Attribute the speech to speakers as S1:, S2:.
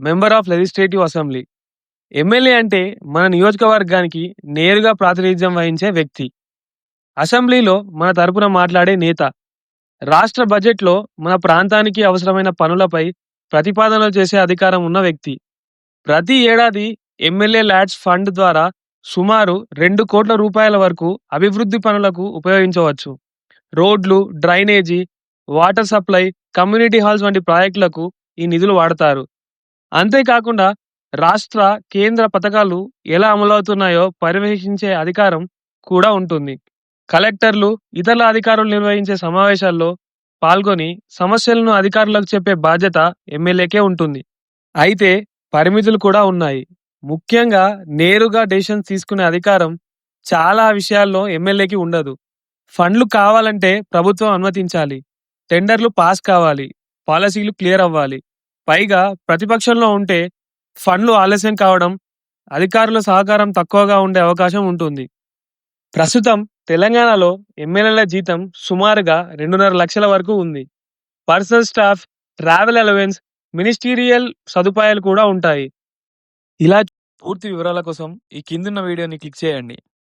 S1: Member of legislative assembly. MLA అంటే మన నియోజకవర్గానికి నేరుగా ప్రాతినిధ్యం వహించే వ్యక్తి. అసెంబ్లీలో మన తరపున మాట్లాడే నేత. రాష్ట్ర బడ్జెట్లో మన ప్రాంతానికి అవసరమైన పనులపై ప్రతిపాదనలు చేసే అధికారం ఉన్న వ్యక్తి. ప్రతి ఏడాది ఎమ్మెల్యే ల్యాడ్స్ ఫండ్ ద్వారా సుమారు రెండు కోట్ల రూపాయల వరకు అభివృద్ధి పనులకు ఉపయోగించవచ్చు. రోడ్లు drainage water supply community halls వంటి ప్రాజెక్టులకు ఈ నిధులు వాడతారు. అంతేకాకుండా రాష్ట్ర కేంద్ర పథకాలు ఎలా అమలవుతున్నాయో పర్యవేక్షించే అధికారం కూడా ఉంటుంది. కలెక్టర్లు ఇతర అధికారులు నిర్వహించే సమావేశాల్లో పాల్గొని సమస్యలను అధికారులకు చెప్పే బాధ్యత ఎమ్మెల్యేకే ఉంటుంది. అయితే పరిమితులు కూడా ఉన్నాయి. ముఖ్యంగా నేరుగా డెసిషన్స్ తీసుకునే అధికారం చాలా విషయాల్లో ఎమ్మెల్యేకి ఉండదు. ఫండ్లు కావాలంటే ప్రభుత్వం అనుమతించాలి. టెండర్లు పాస్ కావాలి. పాలసీలు క్లియర్ అవ్వాలి. పైగా ప్రతిపక్షంలో ఉంటే ఫండ్లు ఆలస్యం కావడం అధికారుల సహకారం తక్కువగా ఉండే అవకాశం ఉంటుంది. ప్రస్తుతం తెలంగాణలో ఎమ్మెల్యేల జీతం సుమారుగా రెండున్నర లక్షల వరకు ఉంది. Personal staff travel allowance ministerial సదుపాయాలు కూడా ఉంటాయి. ఇలా పూర్తి వివరాల కోసం ఈ కిందున్న వీడియోని క్లిక్ చేయండి.